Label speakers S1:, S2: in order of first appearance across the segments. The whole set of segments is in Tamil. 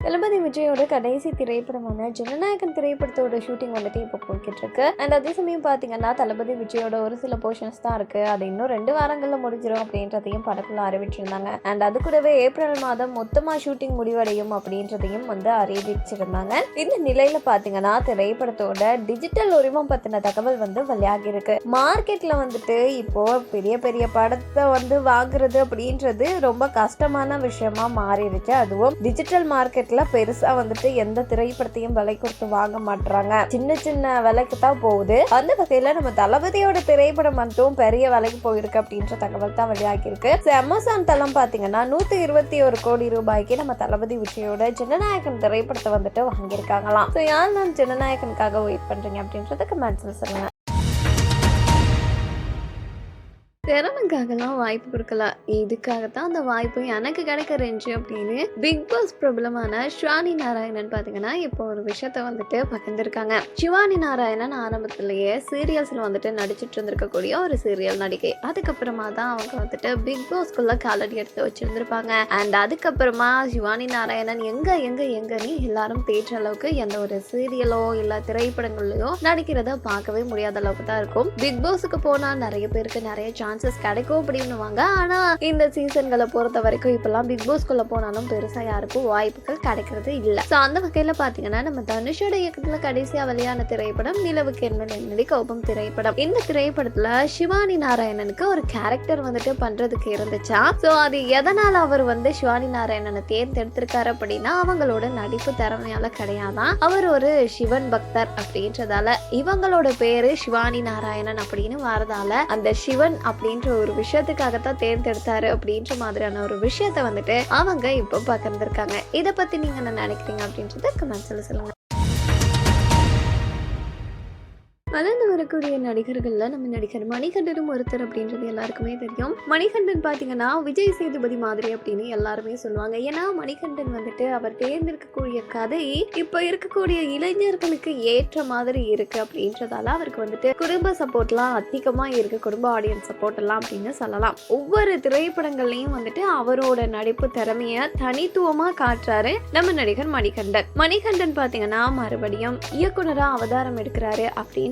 S1: தளபதி விஜயோட கடைசி திரைப்படமான ஜனநாயகன் திரைப்படத்தோட ஷூட்டிங் வந்துட்டு இப்போ போய்கிட்டு இருக்கு அண்ட் அதே சமயம் பார்த்தீங்கன்னா தளபதி விஜயோட ஒரு சில போர்ஷன்ஸ் தான் இருக்கு. அது இன்னும் ரெண்டு வாரங்களில் முடிஞ்சிடும் அப்படின்றதையும் படக்குள்ள அறிவிச்சிருந்தாங்க. அண்ட் அது கூடவே ஏப்ரல் மாதம் மொத்தமாக ஷூட்டிங் முடிவடையும் அப்படின்றதையும் வந்து அறிவிச்சிருந்தாங்க. இந்த நிலையில பார்த்தீங்கன்னா திரைப்படத்தோட டிஜிட்டல் உரிமம் பத்தின தகவல் வந்து வெளியாகி இருக்கு. மார்க்கெட்ல வந்துட்டு இப்போ பெரிய பெரிய படத்தை வந்து வாங்குறது அப்படின்றது ரொம்ப கஷ்டமான விஷயமா மாறிடுச்சு. அதுவும் டிஜிட்டல் மார்க்கெட் மார்க்கெட்ல பெருசா வந்துட்டு எந்த திரைப்படத்தையும் விலை கொடுத்து வாங்க மாட்றாங்க. சின்ன சின்ன விலைக்கு தான் போகுது. அந்த வகையில நம்ம தளபதியோட திரைப்படம் மட்டும் பெரிய விலைக்கு போயிருக்கு அப்படின்ற தகவல் தான் வெளியாகிருக்கு அமேசான் தளம் பாத்தீங்கன்னா நூத்தி இருபத்தி ஒரு கோடி ரூபாய்க்கு நம்ம தளபதி விஜயோட ஜனநாயகன் திரைப்படத்தை வந்துட்டு வாங்கியிருக்காங்களாம். ஸோ யார் நான் ஜனநாயகனுக்காக வெயிட் பண்றீங்க அப்படின்றத கமெண்ட்ஸ்ல சொல்லுங்க. திறமைக்காகலாம் வாய்ப்பு கொடுக்கல. இதுக்காக தான் அந்த வாய்ப்பு எனக்கு கிடைக்கிறேன்ச்சு அப்படின்னு பிக் பாஸ் பிரபலமான ஷிவானி நாராயணன் பார்த்தீங்கன்னா இப்போ ஒரு விஷயத்த வந்துட்டு பகிர்ந்திருக்காங்க. சிவானி நாராயணன் ஆரம்பத்திலேயே சீரியல்ஸில் வந்துட்டு நடிச்சிட்டு இருந்திருக்கக்கூடிய ஒரு சீரியல் நடிகை. அதுக்கப்புறமா தான் அவங்க வந்துட்டு பிக் பாஸ்க்குள்ள காலடி எடுத்து வச்சிருந்திருப்பாங்க. அண்ட் அதுக்கப்புறமா சிவானி நாராயணன் எங்க எங்க எங்கன்னு எல்லாரும் தேற்ற அளவுக்கு எந்த ஒரு சீரியலோ இல்லை திரைப்படங்கள்லையோ நடிக்கிறத பார்க்கவே முடியாத அளவுக்கு தான் இருக்கும். பிக் பாஸுக்கு போனால் நிறைய பேருக்கு நிறைய சான்ஸ் சான்சஸ் கிடைக்கும் அப்படின்னுவாங்க. ஆனா இந்த சீசன்களை பொறுத்த வரைக்கும் இப்பெல்லாம் பிக் பாஸ்க்குள்ளே போனாலும் பெருசாக யாருக்கும் வாய்ப்புகள் கிடைக்கிறது இல்லை. ஸோ அந்த வகையில பாத்தீங்கன்னா நம்ம தனுஷோட இயக்கத்தில் கடைசியா வெளியான திரைப்படம் நிலவுக்கு என்ன என்பது கோபம் திரைப்படம். இந்த திரைப்படத்துல சிவானி நாராயணனுக்கு ஒரு கேரக்டர் வந்துட்டு பண்றதுக்கு இருந்துச்சா? ஸோ அது எதனால் அவர் வந்து சிவானி நாராயணனை தேர்ந்தெடுத்திருக்காரு அப்படின்னா அவங்களோட நடிப்பு திறமையால கிடையாதான். அவர் ஒரு சிவன் பக்தர் அப்படின்றதால இவங்களோட பேரு சிவானி நாராயணன் அப்படின்னு வரதால அந்த சிவன் அப்படி அப்படின்ற ஒரு விஷயத்துக்காகத்தான் தேர்ந்தெடுத்தாரு அப்படின்ற மாதிரியான ஒரு விஷயத்த வந்துட்டு அவங்க இப்போ பகிர்ந்திருக்காங்க இதை பத்தி நீங்க என்ன நினைக்கிறீங்க அப்படின்றத கமெண்ட்ஸ்ல சொல்லுங்க. வளர்ந்து வரக்கூடிய நடிகர்கள்ல நம்ம நடிகர் மணிகண்டனும் ஒருத்தர் அப்படின்றது எல்லாருக்குமே தெரியும். மணிகண்டன் பாத்தீங்கன்னா விஜய் சேதுபதி மாதிரி அப்படின்னு எல்லாருமே சொல்லுவாங்க. ஏன்னா மணிகண்டன் வந்துட்டு அவர் தேர்ந்தெடுக்கக்கூடிய கதை இப்போ இருக்கக்கூடிய இளைஞர்களுக்கு ஏற்ற மாதிரி இருக்கு அப்படின்றதால அவருக்கு வந்துட்டு குடும்ப சப்போர்ட்லாம் அதிகமா இருக்கு. குடும்ப ஆடியன்ஸ் சப்போர்ட் எல்லாம் அப்படின்னு சொல்லலாம். ஒவ்வொரு திரைப்படங்கள்லயும் வந்துட்டு அவரோட நடிப்பு திறமைய தனித்துவமா காட்டுறாரு நம்ம நடிகர் மணிகண்டன். மணிகண்டன் பாத்தீங்கன்னா மறுபடியும் இயக்குனரா அவதாரம் எடுக்கிறாரு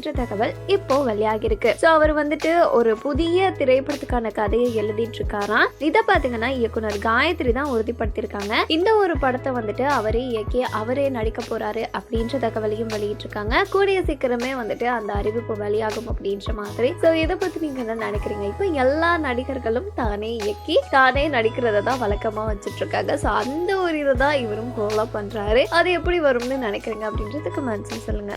S1: அப்படின்ற தகவல் இப்போ வெளியாகிருக்கு ஸோ அவர் வந்துட்டு ஒரு புதிய திரைப்படத்துக்கான கதையை எழுதிட்டு இருக்காராம் இதை பாத்தீங்கன்னா இயக்குனர் காயத்ரி தான் உறுதிப்படுத்தியிருக்காங்க. இந்த ஒரு படத்தை வந்துட்டு அவரே இயக்கி அவரே நடிக்க போறாரு அப்படின்ற தகவலையும் வெளியிட்டிருக்காங்க. கூடிய சீக்கிரமே வந்துட்டு அந்த அறிவிப்பு வெளியாகும் அப்படின்ற மாதிரி. ஸோ இதை பத்தி நீங்க என்ன நினைக்கிறீங்க? இப்போ எல்லா நடிகர்களும் தானே இயக்கி தானே நடிக்கிறத தான் வழக்கமா வச்சுட்டு இருக்காங்க ஸோ அந்த ஒரு இதை தான் இவரும் ஃபாலோ பண்றாரு. அது எப்படி வரும்னு நினைக்கிறீங்க அப்படின்றதுக்கு மனசு சொல்லுங்க.